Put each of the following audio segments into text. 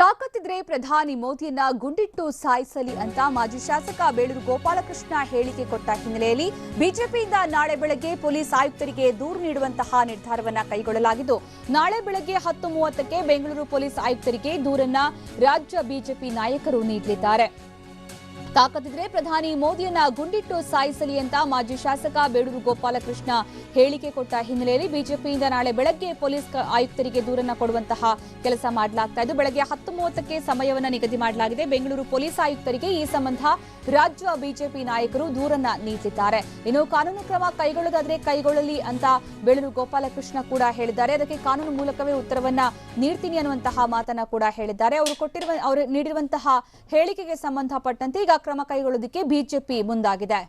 ತಾಕತ್ತಿದ್ರೆ ಪ್ರಧಾನಿ ಮೋದಿಯನ್ನ ಗುಂಡಿಟ್ಟು ಸಾಯಿಸಲಿ ಅಂತ ಮಾಜಿ ಶಾಸಕ ಬೇಳೂರು ಗೋಪಾಲಕೃಷ್ಣ ಹೇಳಿಕೆ ಕೊಟ್ಟ ಹಿನ್ನೆಲೆಯಲ್ಲಿ ಬಿಜೆಪಿಯಿಂದ ನಾಳೆ ಬೆಳಗ್ಗೆ ಪೊಲೀಸ್ ಆಯುಕ್ತರಿಗೆ ದೂರು ನೀಡುವಂತಹ ನಿರ್ಧಾರವನ್ನ ಕೈಗೊಳ್ಳಲಾಗಿದ್ದು, ನಾಳೆ ಬೆಳಗ್ಗೆ ಹತ್ತು ಮೂವತ್ತಕ್ಕೆ ಬೆಂಗಳೂರು ಪೊಲೀಸ್ ಆಯುಕ್ತರಿಗೆ ದೂರನ್ನ ರಾಜ್ಯ ಬಿಜೆಪಿ ನಾಯಕರು ನೀಡಲಿದ್ದಾರೆ. ತಾಕತ್ತಿದ್ರೆ ಪ್ರಧಾನಿ ಮೋದಿಯನ್ನ ಗುಂಡಿಟ್ಟು ಸಾಯಿಸಲಿ ಅಂತ ಮಾಜಿ ಶಾಸಕ ಬೇಡೂರು ಗೋಪಾಲಕೃಷ್ಣ ಹೇಳಿಕೆ ಕೊಟ್ಟ ಹಿನ್ನೆಲೆಯಲ್ಲಿ ಬಿಜೆಪಿಯಿಂದ ನಾಳೆ ಬೆಳಗ್ಗೆ ಪೊಲೀಸ್ ಆಯುಕ್ತರಿಗೆ ದೂರನ್ನ ಕೊಡುವಂತಹ ಕೆಲಸ ಮಾಡಲಾಗ್ತಾ ಇದ್ದು, ಬೆಳಗ್ಗೆ ಹತ್ತು ಮೂವತ್ತಕ್ಕೆ ಸಮಯವನ್ನ ನಿಗದಿ ಮಾಡಲಾಗಿದೆ. ಬೆಂಗಳೂರು ಪೊಲೀಸ್ ಆಯುಕ್ತರಿಗೆ ಈ ಸಂಬಂಧ ರಾಜ್ಯ ಬಿಜೆಪಿ ನಾಯಕರು ದೂರನ್ನ ನೀಡಿದ್ದಾರೆ ಇನ್ನು ಕಾನೂನು ಕ್ರಮ ಕೈಗೊಳ್ಳೋದಾದ್ರೆ ಕೈಗೊಳ್ಳಲಿ ಅಂತ ಬೇಳೂರು ಗೋಪಾಲಕೃಷ್ಣ ಕೂಡ ಹೇಳಿದ್ದಾರೆ. ಅದಕ್ಕೆ ಕಾನೂನು ಮೂಲಕವೇ ಉತ್ತರವನ್ನ ನೀಡ್ತೀನಿ ಅನ್ನುವಂತಹ ಮಾತನ್ನ ಕೂಡ ಹೇಳಿದ್ದಾರೆ. ಅವರು ಕೊಟ್ಟಿರುವ ಅವರು ನೀಡಿರುವಂತಹ ಹೇಳಿಕೆಗೆ ಸಂಬಂಧಪಟ್ಟಂತೆ ಈಗ ಕ್ರಮ ಕೈಗೊಳ್ಳೋದಕ್ಕೆ ಬಿಜೆಪಿ ಮುಂದಾಗಿದೆ.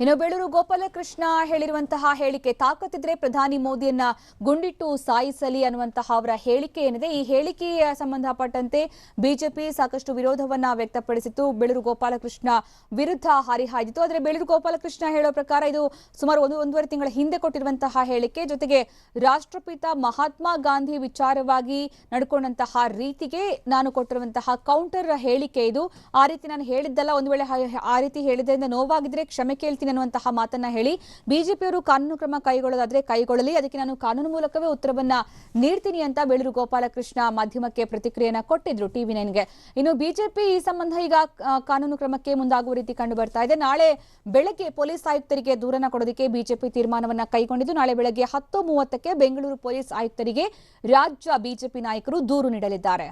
ಇನ್ನು ಬೇಳೂರು ಗೋಪಾಲಕೃಷ್ಣ ಹೇಳಿರುವಂತಹ ಹೇಳಿಕೆ ತಾಕತ್ತಿದ್ರೆ ಪ್ರಧಾನಿ ಮೋದಿಯನ್ನ ಗುಂಡಿಟ್ಟು ಸಾಯಿಸಲಿ ಅನ್ನುವಂತಹ ಅವರ ಹೇಳಿಕೆ ಏನಿದೆ, ಈ ಹೇಳಿಕೆಯ ಸಂಬಂಧಪಟ್ಟಂತೆ ಬಿಜೆಪಿ ಸಾಕಷ್ಟು ವಿರೋಧವನ್ನ ವ್ಯಕ್ತಪಡಿಸಿತ್ತು. ಬೇಳೂರು ಗೋಪಾಲಕೃಷ್ಣ ವಿರುದ್ಧ ಹರಿಹಾಯ್ದಿತ್ತು ಆದರೆ ಬೇಳೂರು ಗೋಪಾಲಕೃಷ್ಣ ಹೇಳೋ ಪ್ರಕಾರ ಇದು ಸುಮಾರು ಒಂದು, ಒಂದೂವರೆ ತಿಂಗಳ ಹಿಂದೆ ಕೊಟ್ಟಿರುವಂತಹ ಹೇಳಿಕೆ. ಜೊತೆಗೆ ರಾಷ್ಟ್ರಪಿತ ಮಹಾತ್ಮ ಗಾಂಧಿ ವಿಚಾರವಾಗಿ ನಡ್ಕೊಂಡಂತಹ ರೀತಿಗೆ ನಾನು ಕೊಟ್ಟಿರುವಂತಹ ಕೌಂಟರ್ ಹೇಳಿಕೆ ಇದು. ಆ ರೀತಿ ನಾನು ಹೇಳಿದ್ದಲ್ಲ, ಒಂದು ವೇಳೆ ಆ ರೀತಿ ಹೇಳಿದ್ರಿಂದ ನೋವಾಗಿದ್ರೆ ಕ್ಷಮೆ ಕೇಳ್ತೀನಿ. ಅನ್ನುವಂತಹ ಮಾತನ್ನ ಹೇಳಿ ಬಿಜೆಪಿಯವರು ಕಾನೂನು ಕ್ರಮ ಕೈಗೊಳ್ಳೋದಾದ್ರೆ ಕೈಗೊಳ್ಳಲಿ. ಅದಕ್ಕೆ ನಾನು ಕಾನೂನು ಮೂಲಕವೇ ಉತ್ತರವನ್ನ ನೀಡ್ತೀನಿ ಅಂತ ಬೆಳೂರು ಗೋಪಾಲಕೃಷ್ಣ ಮಾಧ್ಯಮಕ್ಕೆ ಪ್ರತಿಕ್ರಿಯೆಯನ್ನ ಕೊಟ್ಟಿದ್ರು ಟಿವಿ ನೈನ್ಗೆ. ಇನ್ನು ಬಿಜೆಪಿ ಈ ಸಂಬಂಧ ಈಗ ಕಾನೂನು ಕ್ರಮಕ್ಕೆ ಮುಂದಾಗುವ ರೀತಿ ಕಂಡು ಬರ್ತಾ ಇದೆ. ನಾಳೆ ಬೆಳಗ್ಗೆ ಪೊಲೀಸ್ ಆಯುಕ್ತರಿಗೆ ದೂರನ ಕೊಡೋದಕ್ಕೆ ಬಿಜೆಪಿ ತೀರ್ಮಾನವನ್ನ ಕೈಗೊಂಡಿದ್ದು, ನಾಳೆ ಬೆಳಗ್ಗೆ ಹತ್ತು ಮೂವತ್ತಕ್ಕೆ ಬೆಂಗಳೂರು ಪೊಲೀಸ್ ಆಯುಕ್ತರಿಗೆ ರಾಜ್ಯ ಬಿಜೆಪಿ ನಾಯಕರು ದೂರು ನೀಡಲಿದ್ದಾರೆ.